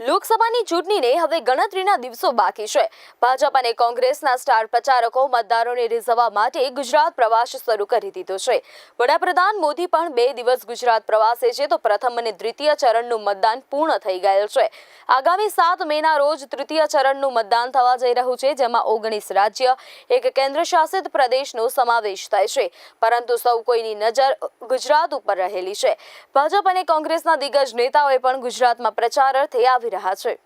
લોકસભાની ચૂંટણીને હવે ગણતરીના દિવસો બાકી છે. ભાજપ અને કોંગ્રેસના સ્ટાર પ્રચારકો મતદારોને રીઝવવા માટે ગુજરાત પ્રવાસ શરૂ કરી દીધો છે. વડાપ્રધાન મોદી પણ બે દિવસ ગુજરાત પ્રવાસે છે તો પ્રથમ અને દ્વિતીય ચરણનું મતદાન પૂર્ણ થઈ ગયેલ છે. આગામી સાત મેના રોજ તૃતીય ચરણનું મતદાન થવા જઈ રહ્યું છે, જેમાં ઓગણીસ રાજ્ય, એક કેન્દ્રશાસિત પ્રદેશનો સમાવેશ થાય છે. પરંતુ સૌ કોઈની નજર ગુજરાત ઉપર રહેલી છે. ભાજપ અને કોંગ્રેસના દિગ્ગજ નેતાઓએ પણ ગુજરાતમાં પ્રચાર અર્થે આવી રહ્યા છે.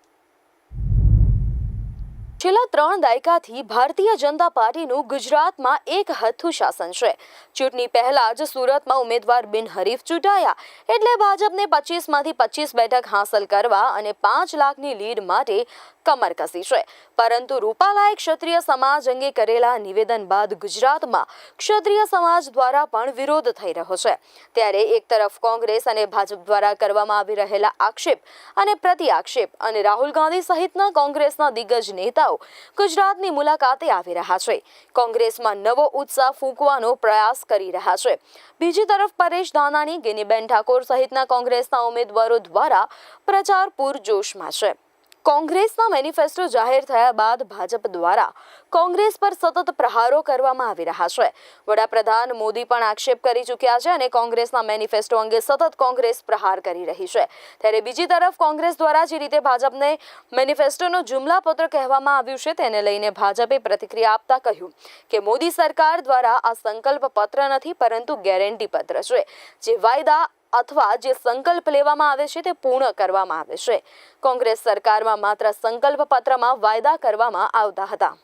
છેલ્લા ત્રણ દાયકાથી ભારતીય જનતા પાર્ટીનું ગુજરાતમાં એક હથ્થું શાસન છે. ચૂંટણી પહેલા જ સુરતમાં ઉમેદવાર બિનહરીફ ચૂંટાયા. એટલે ભાજપને પચીસમાંથી પચીસ બેઠક હાંસલ કરવા અને પાંચ લાખની લીડ માટે કમર કસી છે. પરંતુ રૂપાલાએ ક્ષત્રિય સમાજ અંગે કરેલા નિવેદન બાદ ગુજરાતમાં ક્ષત્રિય સમાજ દ્વારા પણ વિરોધ થઈ રહ્યો છે. ત્યારે એક તરફ કોંગ્રેસ અને ભાજપ દ્વારા કરવામાં આવી રહેલા આક્ષેપ અને પ્રતિ આક્ષેપ અને રાહુલ ગાંધી સહિતના કોંગ્રેસના દિગ્ગજ નેતાઓ ગુજરાતની મુલાકાતે આવી રહ્યા છે. કોંગ્રેસમાં નવો ઉત્સાહ ફૂંકવાનો પ્રયાસ કરી રહ્યા છે. બીજી તરફ પરેશ ધાનાણી, ગિનીબેન ઠાકોર સહિતના કોંગ્રેસના ઉમેદવારો દ્વારા પ્રચાર પૂરજોશમાં છે. કોંગ્રેસના મેનિફેસ્ટો જાહેર થયા બાદ ભાજપ દ્વારા કોંગ્રેસ પર સતત પ્રહારો કરવામાં આવી રહ્યા છે. વડાપ્રધાન મોદી પણ આક્ષેપ કરી ચૂક્યા છે અને કોંગ્રેસના મેનિફેસ્ટો અંગે સતત કોંગ્રેસ પ્રહાર કરી રહી છે. ત્યારે બીજી તરફ કોંગ્રેસ દ્વારા જે રીતે ભાજપને મેનિફેસ્ટોનો જુમલાપત્ર કહેવામાં આવ્યું છે તેને લઈને ભાજપે પ્રતિક્રિયા આપતા કહ્યું કે મોદી સરકાર દ્વારા આ સંકલ્પ પત્ર નથી પરંતુ ગેરંટી પત્ર છે. જે વાયદા અથવા જે સંકલ્પ લેવામાં આવે છે તે પૂર્ણ કરવામાં આવે છે. કોંગ્રેસ સરકારમાં માત્ર સંકલ્પ પત્રમાં વાયદા કરવામાં આવતા હતા.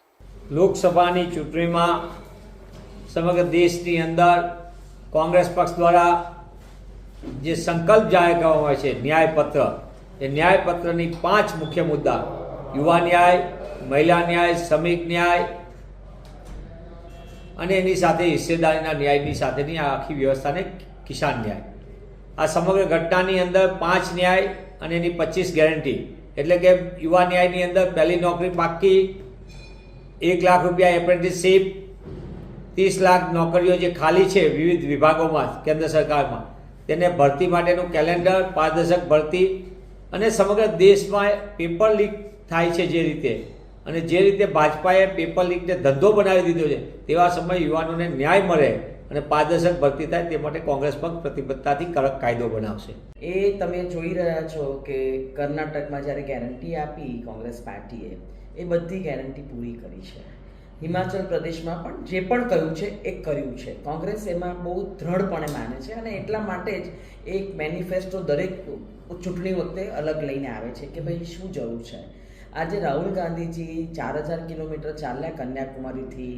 લોકસભાની ચૂંટણીમાં સમગ્ર દેશની અંદર કોંગ્રેસ પક્ષ દ્વારા જે સંકલ્પ જાહેર કરવામાં આવે છે, ન્યાયપત્ર, એ ન્યાયપત્રની પાંચ મુખ્ય મુદ્દા. યુવા ન્યાય, મહિલા ન્યાય, શ્રમિક ન્યાય અને એની સાથે હિસ્સેદારીના ન્યાયની સાથેની આખી વ્યવસ્થાને કિસાન ન્યાય. આ સમગ્ર ઘટનાની અંદર પાંચ ન્યાય અને એની પચીસ ગેરંટી એટલે કે યુવા ન્યાયની અંદર પહેલી નોકરી પાક્કી, એક લાખ રૂપિયા એપ્રેન્ટિસશીપ ત્રીસ લાખ નોકરીઓ જે ખાલી છે વિવિધ વિભાગોમાં, કેન્દ્ર સરકારમાં, તેને ભરતી માટેનું કેલેન્ડર પારદર્શક ભરતી અને સમગ્ર દેશમાં પેપર લીક થાય છે જે રીતે. અને જે રીતે ભાજપાએ પેપર લીકને ધંધો બનાવી દીધો છે, તેવા સમયે યુવાનોને ન્યાય મળે. અને પારદર્શક ભરતી થાય તે માટે કોંગ્રેસ પણ પ્રતિબદ્ધતાથી કડક કાયદો બનાવશે. એ તમે જોઈ રહ્યા છો કે કર્ણાટકમાં જ્યારે ગેરંટી આપી કોંગ્રેસ પાર્ટીએ, એ બધી ગેરંટી પૂરી કરી છે. હિમાચલ પ્રદેશમાં પણ જે પણ કર્યું છે, એ કર્યું છે. કોંગ્રેસ એમાં બહુ દ્રઢપણે માને છે અને એટલા માટે જ એક મેનિફેસ્ટો દરેક ચૂંટણી વખતે અલગ લઈને આવે છે કે ભાઈ શું જરૂર છે. આજે રાહુલ ગાંધીજી ચાર હજાર કિલોમીટર ચાલ્યા કન્યાકુમારીથી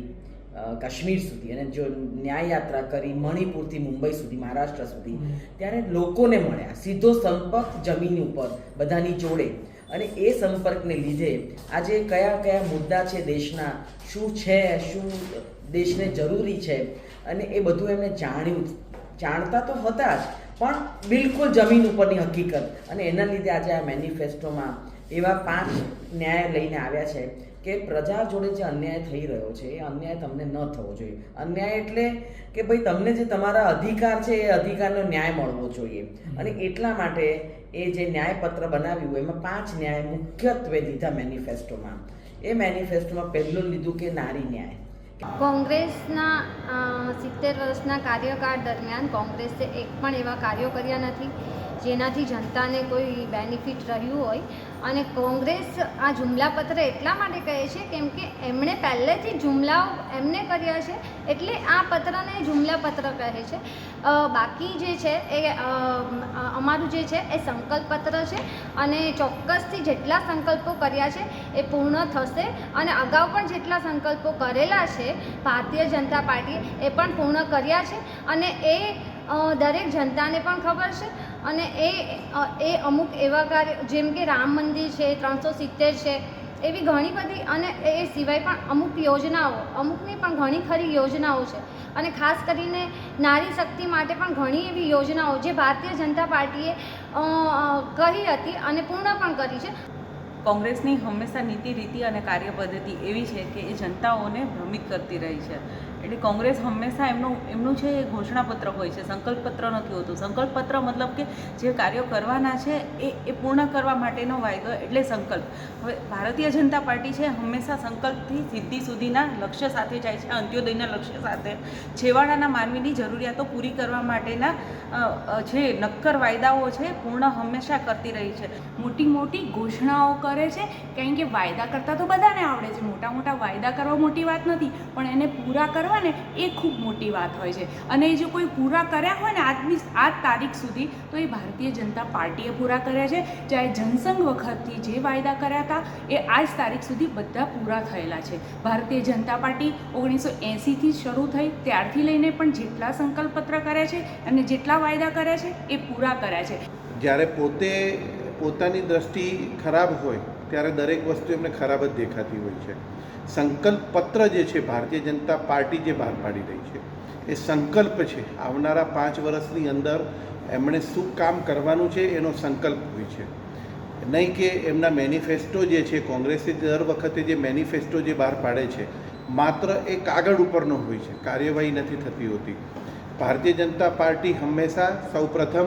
કાશ્મીર સુધી અને જો ન્યાય યાત્રા કરી મણિપુરથી મુંબઈ સુધી મહારાષ્ટ્ર સુધી ત્યારે લોકોને મળ્યા. સીધો સંપર્ક જમીન ઉપર બધાની જોડે. અને એ સંપર્કને લીધે આજે કયા કયા મુદ્દા છે દેશના શું છે શું દેશને જરૂરી છે અને એ બધું એમણે જાણ્યું જાણતા તો હતા જ પણ બિલકુલ જમીન ઉપરની હકીકત. અને એના લીધે આજે આ મેનિફેસ્ટોમાં એવા પાંચ ન્યાય લઈને આવ્યા છે. કે પ્રજા જોડે જે અન્યાય થઈ રહ્યો છે, એ અન્યાય તમને ન થવો જોઈએ. અન્યાય એટલે કે ભાઈ તમને જે તમારા અધિકાર છે, એ અધિકારનો ન્યાય મળવો જોઈએ. અને એટલા માટે એ જે ન્યાયપત્ર બનાવ્યું, એમાં પાંચ ન્યાય મુખ્યત્વે લીધા મેનિફેસ્ટોમાં. એ મેનિફેસ્ટોમાં પહેલું લીધું કે નારી ન્યાય. કોંગ્રેસના સિત્તેર વર્ષના કાર્યકાળ દરમિયાન કોંગ્રેસે એક પણ એવા કાર્યો કર્યા નથી. જેનાથી જનતાને કોઈ બેનિફિટ રહ્યું હોય. અને કોંગ્રેસ આ જુમલાપત્ર એટલા માટે કહે છે કેમ કે એમણે પહેલેથી જુમલાઓ એમને કર્યા છે એટલે આ પત્રને જુમલાપત્ર કહે છે. બાકી જે છે એ અમારું જે છે એ સંકલ્પ પત્ર છે અને ચોક્કસથી જેટલા સંકલ્પો કર્યા છે એ પૂર્ણ થશે અને અગાઉ પણ જેટલા સંકલ્પો કરેલા છે ભારતીય જનતા પાર્ટીએ એ પણ પૂર્ણ કર્યા છે અને એ દરેક જનતાને પણ ખબર છે. અને એ એ અમુક એવા કાર્ય, જેમ કે રામ મંદિર છે, ત્રણસો સિત્તેર છે, એવી ઘણી બધી અને એ સિવાય પણ અમુક યોજનાઓ, અમુકની પણ ઘણી ખરી યોજનાઓ છે. અને ખાસ કરીને નારી શક્તિ માટે પણ ઘણી એવી યોજનાઓ જે ભારતીય જનતા પાર્ટીએ કહી હતી અને પૂર્ણ પણ કરી છે. કોંગ્રેસની હંમેશા નીતિ, રીતિ અને કાર્ય પદ્ધતિ એવી છે કે એ જનતાઓને ભ્રમિત કરતી રહી છે. એટલે કોંગ્રેસ હંમેશા એમનું એમનું એ ઘોષણાપત્ર હોય છે, સંકલ્પપત્ર નથી હોતું. સંકલ્પપત્ર મતલબ કે જે કાર્યો કરવાના છે એ એ પૂર્ણ કરવા માટેનો વાયદો એટલે સંકલ્પ. હવે ભારતીય જનતા પાર્ટી છે હંમેશા સંકલ્પથી સિદ્ધિ સુધીના લક્ષ્ય સાથે જાય છે, અંત્યોદયના લક્ષ્ય સાથે. છેવાડાના માનવીની જરૂરિયાતો પૂરી કરવા માટેના જે નક્કર વાયદાઓ છે પૂર્ણ હંમેશા કરતી રહી છે. મોટી મોટી ઘોષણાઓ કરે છે, કારણ કે વાયદા કરતાં તો બધાને આવડે છે. મોટા મોટા વાયદા કરવા મોટી વાત નથી, પણ એને પૂરા કરવા ને, એ ખૂબ મોટી વાત હોય છે. અને એ જો કોઈ પૂરા કર્યા હોય ને આજની આજ તારીખ સુધી, તો એ ભારતીય જનતા પાર્ટીએ પૂરા કર્યા છે. ચાહે જનસંઘ વખતથી જે વાયદા કર્યા હતા, એ આજ તારીખ સુધી બધા પૂરા થયેલા છે. ભારતીય જનતા પાર્ટી ઓગણીસો એંસીથી શરૂ થઈ, ત્યારથી લઈને પણ જેટલા સંકલ્પપત્ર કર્યા છે અને જેટલા વાયદા કર્યા છે, એ પૂરા કર્યા છે. જ્યારે પોતે પોતાની દ્રષ્ટિ ખરાબ હોય, ત્યારે દરેક વસ્તુ એમને ખરાબ જ દેખાતી હોય છે. સંકલ્પ પત્ર જે છે, ભારતીય જનતા પાર્ટી જે બહાર પાડી રહી છે, એ સંકલ્પ છે. આવનારા પાંચ વર્ષની અંદર એમણે શું કામ કરવાનું છે, એનો સંકલ્પ હોય છે. નહીં કે એમના મેનિફેસ્ટો જે છે, કોંગ્રેસે દર વખતે જે મેનિફેસ્ટો જે બહાર પાડે છે, માત્ર એ કાગળ ઉપરનો હોય છે. કાર્યવાહી નથી થતી હોતી. ભારતીય જનતા પાર્ટી હંમેશા સૌપ્રથમ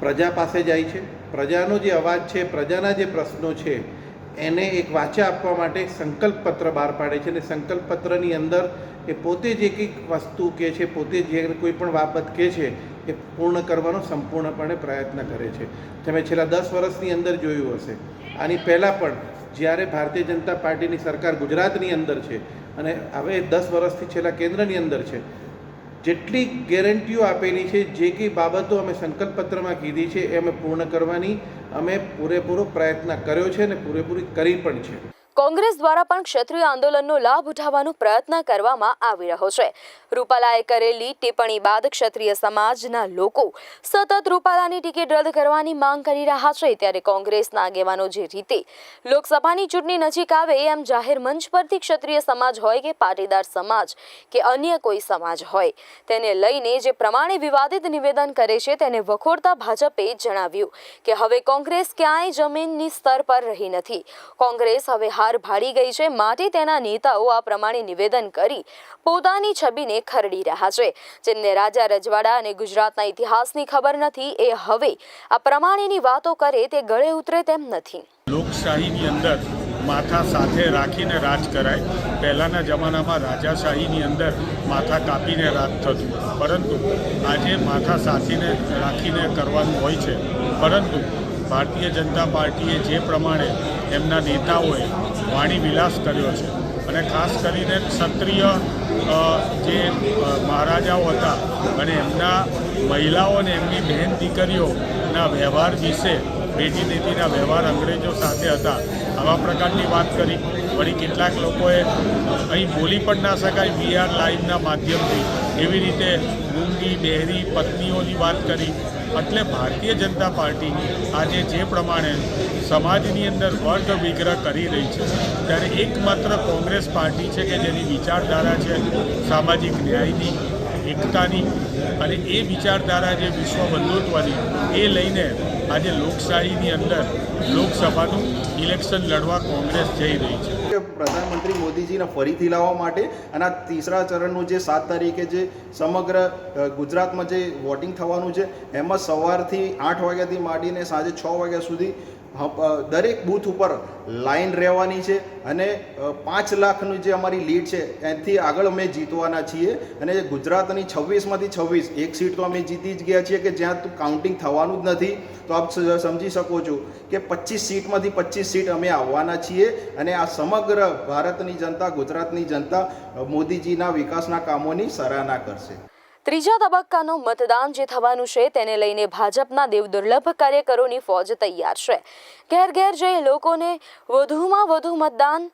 પ્રજા પાસે જાય છે. પ્રજાનો જે અવાજ છે, પ્રજાના જે પ્રશ્નો છે એને એક વાચા આપવા માટે સંકલ્પ પત્ર બહાર પાડે છે અને સંકલ્પ પત્રની અંદર એ પોતે જે કંઈક વસ્તુ કહે છે, પોતે જે કોઈ પણ બાબત કહે છે, એ પૂર્ણ કરવાનો સંપૂર્ણપણે પ્રયત્ન કરે છે. તમે છેલ્લા દસ વર્ષની અંદર જોયું હશે. આની પહેલાં પણ જ્યારે ભારતીય જનતા પાર્ટીની સરકાર ગુજરાતની અંદર છે અને હવે દસ વર્ષથી છેલ્લા કેન્દ્રની અંદર છે જેટલી ગેરંટીઓ આપેલી છે, જે કંઈ બાબતો અમે સંકલ્પપત્રમાં કીધી છે, એ અમે પૂર્ણ કરવાની, અમે પૂરેપૂરો પ્રયત્ન કર્યો છે અને પૂરેપૂરી કરી પણ છે. કોંગ્રેસ દ્વારા પણ ક્ષત્રિય આંદોલનનો લાભ ઉઠાવવાનો પ્રયત્ન કરવામાં આવી રહ્યો છે. રૂપાલાએ કરેલી ટિપ્પણી બાદ ક્ષત્રિય સમાજના લોકો સતત રૂપાલાની ટિકિટ રદ કરવાની માંગ કરી રહ્યા છે. ત્યારે કોંગ્રેસના આગેવાનો જે રીતે લોકસભાની ચૂંટણી નજીક આવે એમ જાહેર મંચ પરથી ક્ષત્રિય સમાજ હોય કે પાટીદાર સમાજ કે અન્ય કોઈ સમાજ હોય, તેને લઈને જે પ્રમાણે વિવાદિત નિવેદન કરે છે તેને વખોડતા ભાજપે જણાવ્યું કે હવે કોંગ્રેસ ક્યાંય જમીનની સ્તર પર રહી નથી. કોંગ્રેસ હવે હાર ભાડી ગઈ છે. માટે તેના નેતાઓ આ પ્રમાણે નિવેદન કરી પોતાની છબીને ખરડી રહ્યા છે. જેમને રાજા રજવાડા અને ગુજરાતના ઇતિહાસની ખબર નથી, એ હવે આ પ્રમાણેની વાતો કરે તે ગળે ઉતરે તેમ નથી. લોકશાહીની અંદર માથા સાથે રાખીને રાજ કરાય. પહેલાંના જમાનામાં રાજાશાહીની અંદર માથા કાપીને રાજ થતું. પરંતુ આજે માથા સાથીને રાખીને કરવાનું હોય છે. પરંતુ ભારતીય જનતા પાર્ટીએ જે પ્રમાણે એમના નેતાઓએ વાણી વિલાસ કર્યો છે. અને ખાસ કરીને ક્ષત્રિય જે મહારાજાઓ હતા અને એમના મહિલાઓ અને એમની બહેન દીકરીઓના વ્યવહાર વિશે બેટી નીતિના વ્યવહાર અંગ્રેજો સાથે હતા. આવા પ્રકારની વાત કરી. વળી કેટલાક લોકોએ અહીં બોલી પણ ના શકાય વીઆર લાઈવના માધ્યમથી. એવી રીતે ગુંગી બહેરી, પત્નીઓની વાત કરી. એટલે ભારતીય જનતા પાર્ટી આજે જે પ્રમાણે સમાજની અંદર વર્ગ વિગ્રહ કરી રહી છે. ત્યારે એકમાત્ર કોંગ્રેસ પાર્ટી છે કે જેની વિચારધારા છે સામાજિક ન્યાયની, એકતાની અને એ વિચારધારા જે વિશ્વ બંધુત્વની એ લઈને આજે લોકશાહીની અંદર લોકસભાનું ઇલેક્શન લડવા કોંગ્રેસ જઈ રહી છે. પ્રધાનમંત્રી મોદીજીને ફરીથી લાવવા માટે અને આ તીસરા ચરણનું જે સાત તારીખે જે સમગ્ર ગુજરાતમાં જે વોટિંગ થવાનું છે, એમાં સવારથી આઠ વાગ્યાથી માંડીને સાંજે છ વાગ્યા સુધી દરેક બૂથ ઉપર લાઈન રહેવાની છે અને પાંચ લાખની જે અમારી લીડ છે, એથી આગળ અમે જીતવાના છીએ. અને ગુજરાતની છવ્વીસમાંથી છવ્વીસ, એક સીટ તો અમે જીતી જ ગયા છીએ કે જ્યાં કાઉન્ટિંગ થવાનું જ નથી. તો આપ સમજી શકો છો કે પચીસ સીટમાંથી પચીસ સીટ અમે આવવાના છીએ. અને આ સમગ્ર ભારતની જનતા, ગુજરાતની જનતા મોદીજીના વિકાસના કામોની સરાહના કરશે. ત્રીજા તબક્કાનું મતદાન જે થવાનું છે તેને લઈને ભાજપના દેવદુર્લભ કાર્યકરોની ફોજ તૈયાર છે. ઘેર ઘેર જઈ લોકોને વધુમાં વધુ મતદાન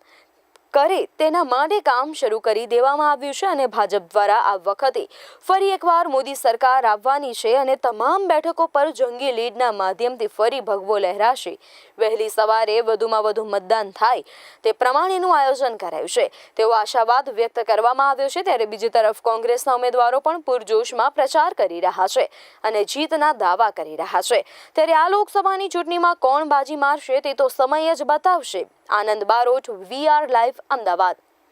કરે તેના માટે કામ શરૂ કરી દેવામાં આવ્યું છે અને ભાજપ દ્વારા આ વખતે ફરી એકવાર મોદી સરકાર આવવાની છે અને તમામ બેઠકો પર જંગી લીડના માધ્યમથી ફરી ભગવો લહેરાશે. વહેલી સવારે વધુમાં વધુ મતદાન થાય તે પ્રમાણેનું આયોજન કરાયું છે. તેવો આશાવાદ વ્યક્ત કરવામાં આવ્યો છે ત્યારે બીજી તરફ કોંગ્રેસના ઉમેદવારો પણ પૂરજોશમાં પ્રચાર કરી રહ્યા છે અને જીતના દાવા કરી રહ્યા છે. ત્યારે આ લોકસભાની ચૂંટણીમાં કોણ બાજી મારશે તે તો સમય જ બતાવશે. Anand Barot VR live Ahmedabad.